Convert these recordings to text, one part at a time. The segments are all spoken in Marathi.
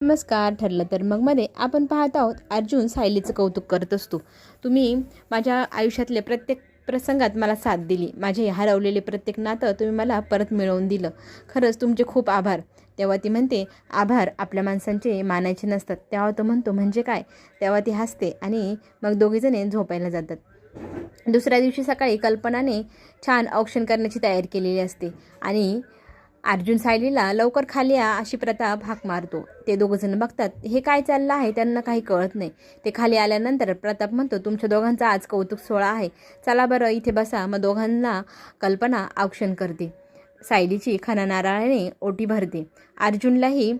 नमस्कार ठरलं तर मग मध्ये आपण पाहत आहोत अर्जुन सायलीचं कौतुक करत असतो. तुम्ही माझ्या आयुष्यातले प्रत्येक प्रसंगात मला साथ दिली. माझे हरवलेले प्रत्येक नातं तुम्ही मला परत मिळवून दिलं. खरंच तुमचे खूप आभार. तेव्हा ती म्हणते आभार आपल्या माणसांचे मानायचे नसतात. तेव्हा तो म्हणतो म्हणजे काय? तेव्हा ती हसते आणि मग दोघेजणे झोपायला जातात. दुसऱ्या दिवशी सकाळी कल्पनाने छान औक्षण करण्याची तयारी केलेली असते आणि अर्जुन सायलीला लवकर खाली या अशी प्रताप हाक मारतो. ते दोघंजण बघतात हे काय चाललं आहे? त्यांना काही कळत नाही. ते खाली आल्यानंतर प्रताप म्हणतो तुमच्या दोघांचा आज कौतुक सोहळा आहे. चला बरं इथे बसा. मग दोघांना कल्पना औक्षण करते. सायलीची खना नारळाने ओटी भरते. अर्जुनलाही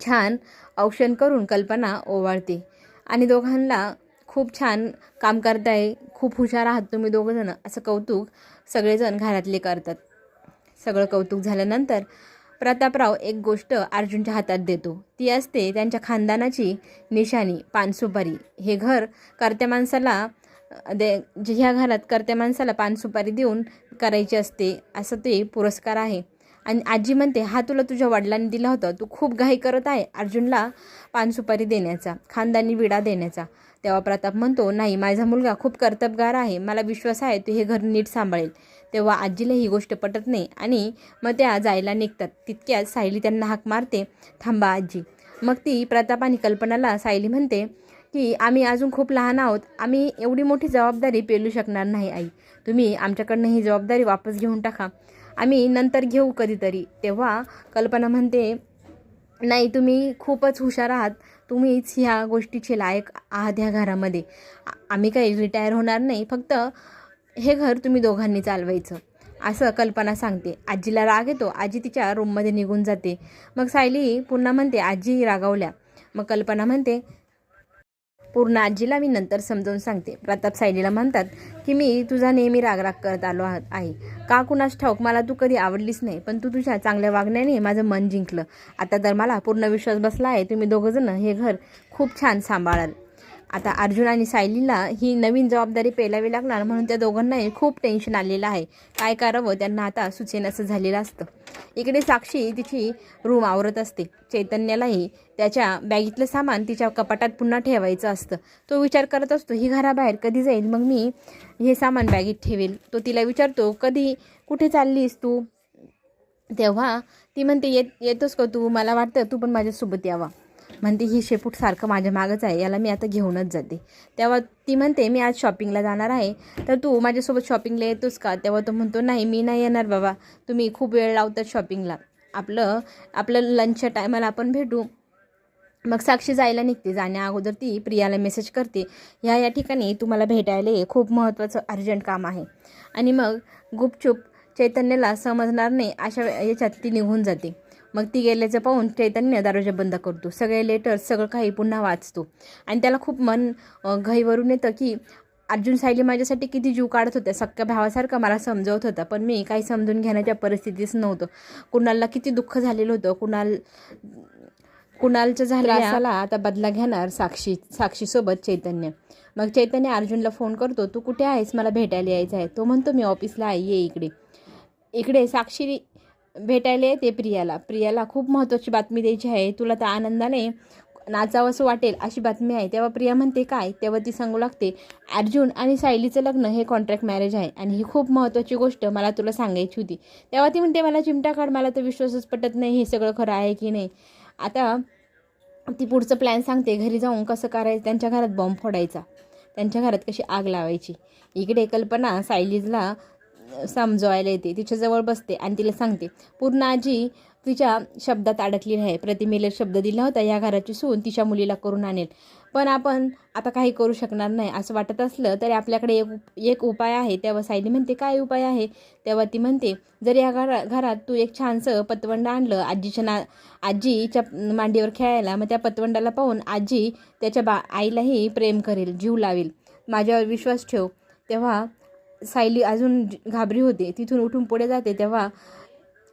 छान औक्षण करून कल्पना ओवाळते. आणि दोघांना खूप छान काम करताय खूप हुशार आहात तुम्ही दोघंजणं असं कौतुक सगळेजण घरातले करतात. सगळं कौतुक झाल्यानंतर प्रतापराव एक गोष्ट अर्जुनच्या हातात देतो. ती असते त्यांच्या खानदानाची निशाणी पानसुपारी. हे घर करत्या माणसाला दे जे ह्या घरात करत्या माणसाला पानसुपारी देऊन करायची असते असं ते पुरस्कार आहे. आणि आजी म्हणते हा तुला तुझ्या वडिलांनी दिला होता. तू खूप घाई करत आहे अर्जुनला पानसुपारी देण्याचा खानदानी विडा देण्याचा. तेव्हा प्रताप म्हणतो नाही माझा मुलगा खूप कर्तबगार आहे. मला विश्वास आहे तू हे घर नीट सांभाळेल. तेव्हा आजीला ही गोष्ट पटत नाही आणि मग त्या जायला निघतात. तितक्याच सायली त्यांना हाक मारते थांबा आजी. मग ती प्रताप आणि कल्पनाला सायली म्हणते की आम्ही अजून खूप लहान आहोत. आम्ही एवढी मोठी जबाबदारी पेलू शकणार नाही आई. तुम्ही आमच्याकडनं ही जबाबदारी वापस घेऊन टाका. आम्ही नंतर घेऊ कधीतरी. तेव्हा कल्पना म्हणते नाही तुम्ही खूपच हुशार आहात. तुम्हीच ह्या गोष्टीचे लायक आहात ह्या घरामध्ये. आम्ही काही रिटायर होणार नाही. फक्त हे घर तुम्ही दोघांनी चालवायचं. असं कल्पना सांगते. आजीला राग येतो. आजी तिच्या रूममध्ये निघून जाते. मग सायली पुन्हा म्हणते आजी रागावल्या. मग कल्पना म्हणते पूर्ण आजीला मी नंतर समजावून सांगते. प्रताप सायलीला म्हणतात की मी तुझा नेहमी रागराग करत आलो आहात आहे. का कुणास ठाऊक? मला तू कधी आवडलीच नाही पण तू तुझ्या चांगल्या वागण्याने माझं मन जिंकलं. आता तर मला पूर्ण विश्वास बसला आहे तुम्ही दोघंजणं हे घर खूप छान सांभाळाल. आता अर्जुन आणि सायलीला ही नवीन जबाबदारी पेलावी लागणार म्हणून त्या दोघांनाही खूप टेन्शन आलेलं आहे. काय करावं त्यांना आता सुचेनासं झालेलं असतं. इकडे साक्षी तिची रूम आवरत असते. चैतन्यालाही त्याच्या बॅगीतलं सामान तिच्या कपाटात पुन्हा ठेवायचं असतं. तो विचार करत असतो ही घराबाहेर कधी जाईल? मग मी हे सामान बॅगीत ठेवेल. तो तिला विचारतो कधी? कुठे चाललीस तू? तेव्हा ती म्हणते येत येतोस का तू? मला वाटतं तू पण माझ्यासोबत यावा. म्हणते ही शेपूट सारखं माझ्या मागच आहे याला मी आता घेऊनच जाते. तेव्हा ती म्हणते मी आज शॉपिंगला जाणार आहे तर तू माझ्यासोबत शॉपिंगला येतोस का? तेव्हा तो म्हणतो नाही मी नाही येणार बाबा तुम्ही खूप वेळ लावतात शॉपिंगला आपलं आपलं लंचच्या टायमाला आपण भेटू. मग साक्षी जायला निघते जाण्या अगोदर ती प्रियाला मेसेज करते ह्या या ठिकाणी तुम्हाला भेटायला ये खूप महत्त्वाचं अर्जंट काम आहे. आणि मग गुपचूप चैतन्याला समजणार नाही अशा वे- याच्यात ती निघून जाते. मग ती गेल्याचं पाहून चैतन्य दरवाजा बंद करतो. सगळे लेटर्स सगळं काही पुन्हा वाचतो. आणि त्याला खूप मन अ, घाईवरून येतं की अर्जुन सायली माझ्यासाठी किती जीव काढत होत्या. सख्या भावासारखा मला समजवत होता. पण मी काही समजून घेण्याच्या परिस्थितीच नव्हतं. कुणालला किती दुःख झालेलं होतं. कुणाल कुणालचं झालं आता बदला घेणार साक्षी साक्षीसोबत चैतन्य. मग चैतन्य अर्जुनला फोन करतो तू कुठे आहेस? मला भेटायला यायचं आहे तो म्हणतो मी ऑफिसला आहे. ये इकडे. इकडे साक्षी भेटायला येते प्रियाला. प्रियाला खूप महत्त्वाची बातमी द्यायची आहे. तुला तर आनंदाने नाचावंसं वाटेल अशी बातमी आहे. तेव्हा प्रिया म्हणते काय? तेव्हा ती सांगू लागते अर्जुन आणि सायलीचं लग्न हे कॉन्ट्रॅक्ट मॅरेज आहे आणि ही खूप महत्त्वाची गोष्ट मला तुला सांगायची होती. तेव्हा ती म्हणते मला चिमटा काढ मला तर विश्वासच पटत नाही हे सगळं खरं आहे की नाही? आता ती पुढचं प्लॅन सांगते घरी जाऊन कसं करायचं? त्यांच्या घरात बॉम्ब फोडायचा. त्यांच्या घरात कशी आग लावायची? इकडे कल्पना सायलीजला समजवायला येते तिच्याजवळ बसते आणि तिला सांगते पूर्ण आजी तिच्या शब्दात अडकली आहे प्रतिमेला शब्द दिला होता या घराची सून तिच्या मुलीला करून आणेल. पण आपण आता काही करू शकणार नाही. असं वाटत असलं तरी आपल्याकडे एक उप- एक उपाय आहे. तेव्हा सायली म्हणते काय उपाय आहे? तेव्हा ती म्हणते जर या घरा घरात तू एक छानसं पतवंड आणलं आजीच्या ना आजीच्या मांडीवर खेळायला मग त्या पतवंडाला पाहून आजी त्याच्या बा आईलाही प्रेम करेल जीव लावेल. माझ्यावर विश्वास ठेव. तेव्हा सायली अजून घाबरी होते. तिथून उठून पुढे जाते तेव्हा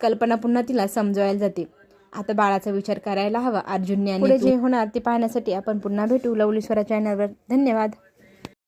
कल्पना पुन्हा तिला समजवायला जाते. आता बाळाचा विचार करायला हवा. अर्जुनने पुढे जे होणार ते पाहण्यासाठी आपण पुन्हा भेटू. लवलीश्वरा चॅनलवर. धन्यवाद.